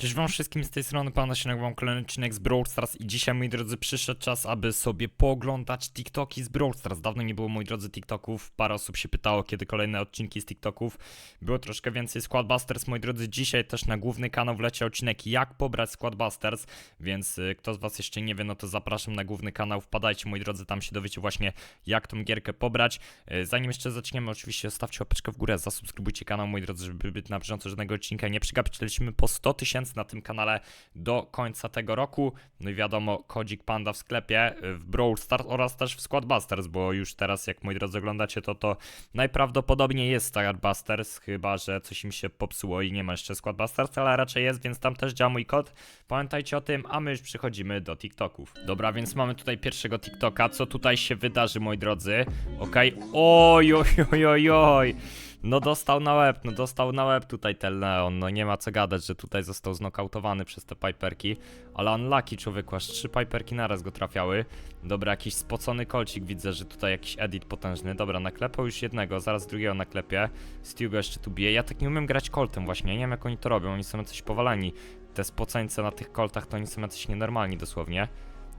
Cześć wam wszystkim z tej strony pana się nagrywam kolejny odcinek z Brawl Stars i dzisiaj moi drodzy przyszedł czas, aby sobie pooglądać TikToki z Brawl Stars. Dawno nie było moi drodzy TikToków, parę osób się pytało kiedy kolejne odcinki z TikToków. Było troszkę więcej Squadbusters, moi drodzy. Dzisiaj też na główny kanał wleciał odcinek jak pobrać Squadbusters, więc y, kto z was jeszcze nie wie, no to zapraszam na główny kanał, wpadajcie moi drodzy, tam się dowiecie właśnie jak tą gierkę pobrać. Y, Zanim jeszcze zaczniemy, oczywiście zostawcie łapeczkę w górę, zasubskrybujcie kanał moi drodzy, żeby być na bieżąco żadnego odcinka nie przegapić. Lecimy po 100 tysięcy na tym kanale do końca tego roku. No i wiadomo, kodzik Panda w sklepie, y, w Brawl Stars oraz też w Squadbusters, bo już teraz jak moi drodzy oglądacie to, to najprawdopodobniej jest Squadbusters, chyba że coś im się popsuło i nie ma jeszcze Squadbusters, ale raczej jest, więc tam też działa mój kod. Pamiętajcie o tym, a my już przechodzimy do TikToków. Dobra, więc mamy tutaj pierwszego TikToka. Co tutaj się wydarzy, moi drodzy? Okej. Oj, oj, oj, oj, oj. No dostał na łeb, no dostał na łeb tutaj ten Leon, no nie ma co gadać, że tutaj został znokautowany przez te piperki, ale unlucky człowieku, aż trzy piperki naraz go trafiały. Dobra, jakiś spocony kolcik, widzę, że tutaj jakiś edit potężny, dobra, naklepał już jednego, zaraz drugiego naklepie, Stu go jeszcze tu bije, ja tak nie umiem grać koltem właśnie, nie wiem jak oni to robią, oni są jacyś powaleni, te spoceńce na tych koltach to oni są jacyś nienormalni dosłownie.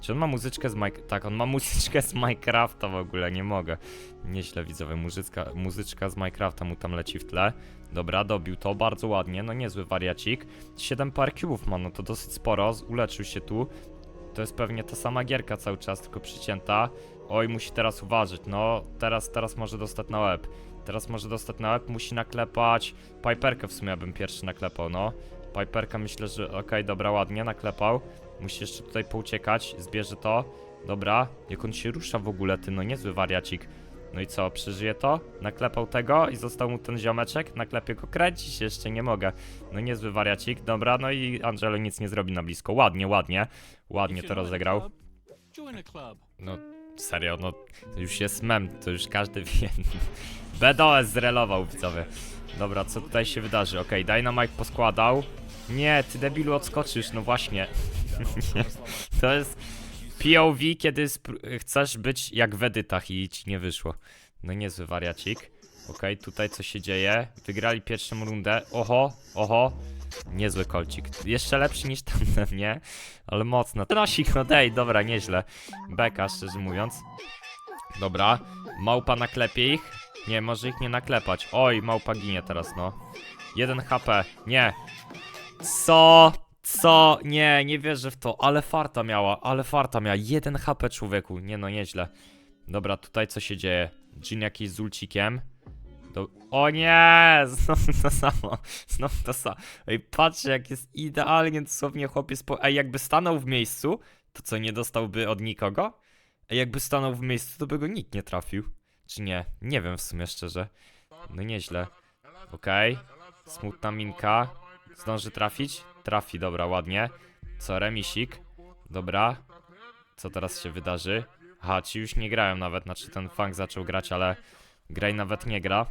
Czy on ma muzyczkę z Mike... Tak, on ma muzyczkę z Minecrafta w ogóle, nie mogę. Nieźle widzowie, muzyczka, muzyczka z Minecrafta mu tam leci w tle. Dobra, dobił to bardzo ładnie, no niezły wariacik. 7 par cubów ma, no to dosyć sporo, uleczył się tu. To jest pewnie ta sama gierka cały czas, tylko przycięta. Oj, musi teraz uważać, no teraz, teraz może dostać na łeb. Teraz może dostać na łeb, musi naklepać. Piperkę w sumie bym pierwszy naklepał, no. Piperka myślę, że okej, dobra, ładnie, naklepał. Musi jeszcze tutaj pouciekać, zbierze to. Dobra, jak on się rusza w ogóle, ty, no niezły wariacik. No i co, przeżyje to? Naklepał tego i został mu ten ziomeczek, naklepie go, kręci się jeszcze, nie mogę. No niezły wariacik, dobra, no i Angelo nic nie zrobi na blisko. Ładnie, ładnie, ładnie to rozegrał. No, serio, no, to już jest mem, to już każdy wie. BDOS zrelował, widzowie. Dobra, co tutaj się wydarzy? Okej, Dynamite poskładał. Nie, ty debilu odskoczysz, no właśnie. To jest POV, kiedy chcesz być jak w edytach i ci nie wyszło. No niezły wariacik. Okej, tutaj co się dzieje? Wygrali pierwszą rundę. Oho, oho. Niezły kolcik. Jeszcze lepszy niż tamten, nie? Ale mocno. Trosik, no dej, dobra, nieźle. Beka, szczerze mówiąc. Dobra, małpa naklepie ich. Nie, może ich nie naklepać. Oj, małpa ginie teraz, no. 1 HP. Nie. Co? Co? Nie, nie wierzę w to. Ale farta miała, ale farta miała. 1 HP człowieku. Nie no, nieźle. Dobra, tutaj co się dzieje? Jin jakiś z ulcikiem. Do... O nie! Znowu to samo. Znowu to samo. Ej, patrzcie, jak jest idealnie dosłownie chłopiec po... Ej, jakby stanął w miejscu, to co, nie dostałby od nikogo? Ej, jakby stanął w miejscu, to by go nikt nie trafił. Czy nie? Nie wiem w sumie szczerze. No nieźle. Okej. Smutna minka. Zdąży trafić? Trafi, dobra, ładnie. Co, remisik? Dobra. Co teraz się wydarzy? Aha, ci już nie grają nawet, znaczy ten funk zaczął grać, ale Graj nawet nie gra.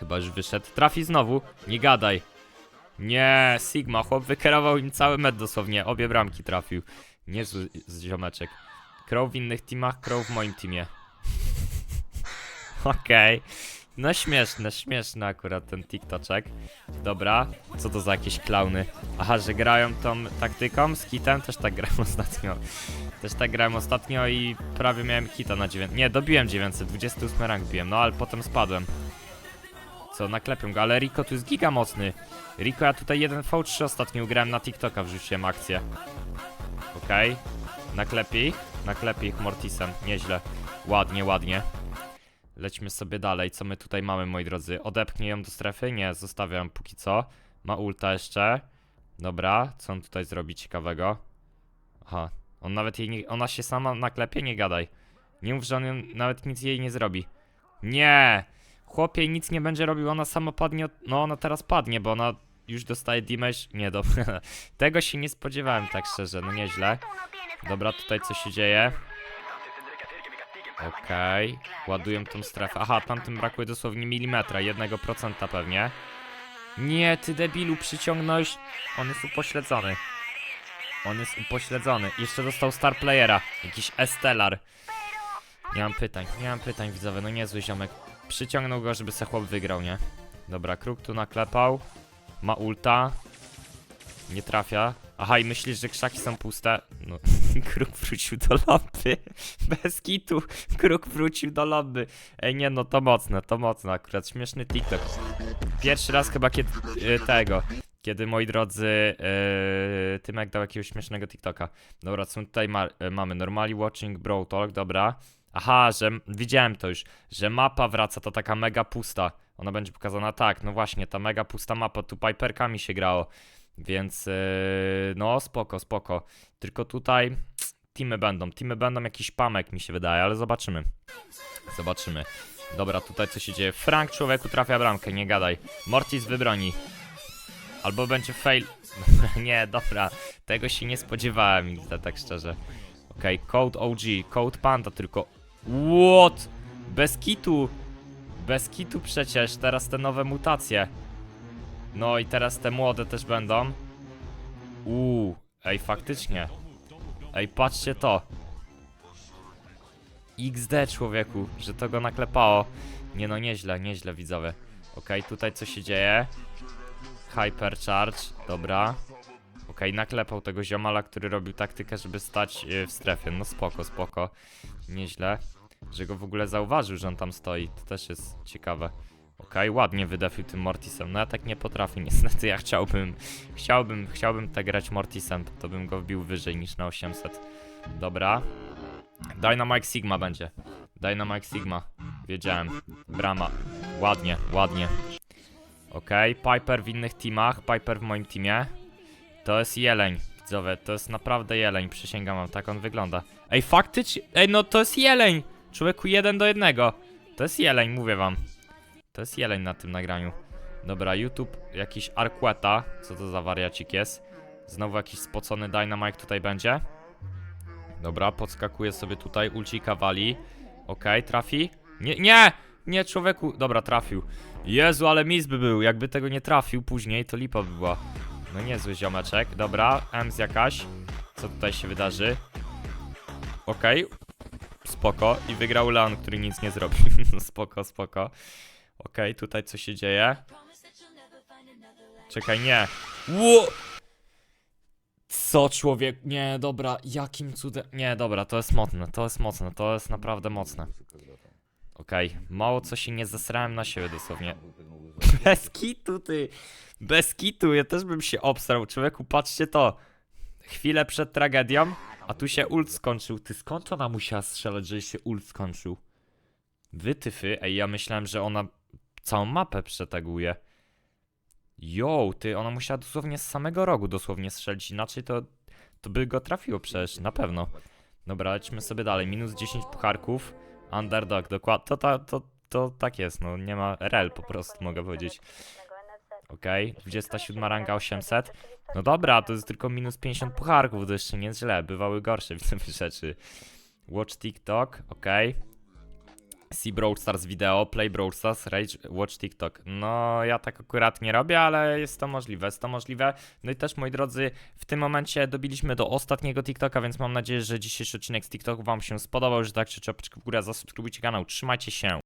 Chyba już wyszedł. Trafi znowu. Nie gadaj. Nie, Sigma, chłop wykierował im cały med dosłownie. Obie bramki trafił. Niezły z ziomeczek. Crow w innych teamach, Crow w moim teamie. Okej. No śmieszne, śmieszny akurat ten TikToczek. Dobra, co to za jakieś klauny? Aha, że grają tą taktyką z hitem? Też tak grałem ostatnio. Też tak grałem ostatnio i prawie miałem hita na 9. Nie, dobiłem 928 rank biłem, no ale potem spadłem. Co, naklepię go, ale Rico tu jest giga mocny. Rico, ja tutaj 1v3 ostatnio ugrałem na TikToka, wrzuciłem akcję. Okej. Naklepię ich, naklepię ich Mortisem, nieźle. Ładnie, ładnie. Lećmy sobie dalej, co my tutaj mamy, moi drodzy? Odepchnie ją do strefy? Nie, zostawiam póki co. Ma ulta jeszcze. Dobra, co on tutaj zrobi ciekawego? Aha, on nawet jej nie, ona się sama naklepie, nie gadaj. Nie mów, że on nawet nic jej nie zrobi. Nie! Chłopie nic nie będzie robił, ona sama padnie, od, no ona teraz padnie, bo ona już dostaje damage. Nie, dobra. Tego się nie spodziewałem tak szczerze, no nieźle. Dobra, tutaj co się dzieje? Okej, ładuję tą strefę. Aha, tamtym brakuje dosłownie milimetra, jednego procenta pewnie. Nie, ty debilu, przyciągnąłeś... On jest upośledzony. On jest upośledzony. Jeszcze dostał star playera. Jakiś Estelar. Nie mam pytań, nie mam pytań widzowie, no niezły ziomek. Przyciągnął go, żeby se chłop wygrał, nie? Dobra, kruk tu naklepał. Ma ulta. Nie trafia. Aha, i myślisz, że krzaki są puste? No, kruk wrócił do lobby. Bez kitu, kruk wrócił do lobby. Ej, nie no, to mocne, to mocne akurat. Śmieszny TikTok. Pierwszy raz chyba kiedy tego, kiedy moi drodzy, yy, Tymek dał jakiegoś śmiesznego TikToka. Dobra, co tutaj ma, y, mamy? Normally watching bro talk, dobra. Aha, że widziałem to już, że mapa wraca, to taka mega pusta. Ona będzie pokazana tak, no właśnie, ta mega pusta mapa, tu piperkami się grało. Więc yy, no spoko, spoko. Tylko tutaj teamy będą, teamy będą jakiś pamek mi się wydaje, ale zobaczymy. Zobaczymy. Dobra, tutaj co się dzieje? Frank człowieku trafia bramkę, nie gadaj. Mortis wybroni. Albo będzie fail. nie, dobra. Tego się nie spodziewałem, tak szczerze. Okej, Code OG, Code Panda tylko. What? Bez kitu. Bez kitu przecież, teraz te nowe mutacje. No i teraz te młode też będą. Uuu, ej, faktycznie. Ej, patrzcie to. XD człowieku, że to go naklepało. Nie no, nieźle, nieźle widzowie. Okej, tutaj co się dzieje? Hypercharge, dobra. Okej, naklepał tego ziomala, który robił taktykę, żeby stać y, w strefie. No spoko, spoko. Nieźle. Że go w ogóle zauważył, że on tam stoi. To też jest ciekawe. Okej, ładnie wydefił tym Mortisem. No ja tak nie potrafię, niestety. Ja chciałbym, chciałbym, chciałbym tak grać Mortisem, to bym go wbił wyżej niż na 800. Dobra. Dynamite Sigma będzie. Dynamite Sigma. Wiedziałem. Brama. Ładnie, ładnie. Okej, Piper w innych teamach, Piper w moim teamie. To jest jeleń, widzowie, to jest naprawdę jeleń, przysięgam wam, tak on wygląda. Ej, faktycznie, ej, no to jest jeleń! Człowieku, jeden do jednego. To jest jeleń, mówię wam. To jest jeleń na tym nagraniu. Dobra, YouTube, jakiś Arqueta, co to za wariacik jest. Znowu jakiś spocony Dynamite tutaj będzie. Dobra, podskakuje sobie tutaj, ulcika wali. Okej, trafi? Nie, nie! Nie, człowieku, dobra, trafił. Jezu, ale mis by był, jakby tego nie trafił później, to lipa by była. No niezły ziomeczek, dobra, Ems jakaś. Co tutaj się wydarzy? Okej, spoko. I wygrał Leon, który nic nie zrobił. Spoko, spoko. Okej, tutaj co się dzieje? Czekaj, nie. Ło! Co człowiek? Nie, dobra, jakim cudem? Nie, dobra, to jest mocne, to jest mocne, to jest naprawdę mocne. Okej, mało co się nie zesrałem na siebie dosłownie. Bez kitu, ty! Bez kitu, ja też bym się obsrał. Człowieku, patrzcie to. Chwilę przed tragedią, a tu się ult skończył. Ty skąd ona musiała strzelać, że się ult skończył? Wytyfy, ej, ja myślałem, że ona całą mapę przetaguje. Yo, ty, ona musiała dosłownie z samego rogu dosłownie strzelić, inaczej to, to by go trafiło przecież, na pewno. Dobra, lećmy sobie dalej. Minus 10 pucharków. Underdog, dokładnie. To, to, to, to tak jest, no nie ma rel po prostu, mogę powiedzieć. Okej, 27 ranga 800. No dobra, to jest tylko minus 50 pucharków, to jeszcze nie jest źle. Bywały gorsze widzę rzeczy. Watch TikTok, okej. See Brawl Stars wideo, play Brawl Stars, rage, watch TikTok. No, ja tak akurat nie robię, ale jest to możliwe, jest to możliwe. No i też, moi drodzy, w tym momencie dobiliśmy do ostatniego TikToka, więc mam nadzieję, że dzisiejszy odcinek z TikToku wam się spodobał, że tak, czy czapeczkę w górę, zasubskrybujcie kanał, trzymajcie się.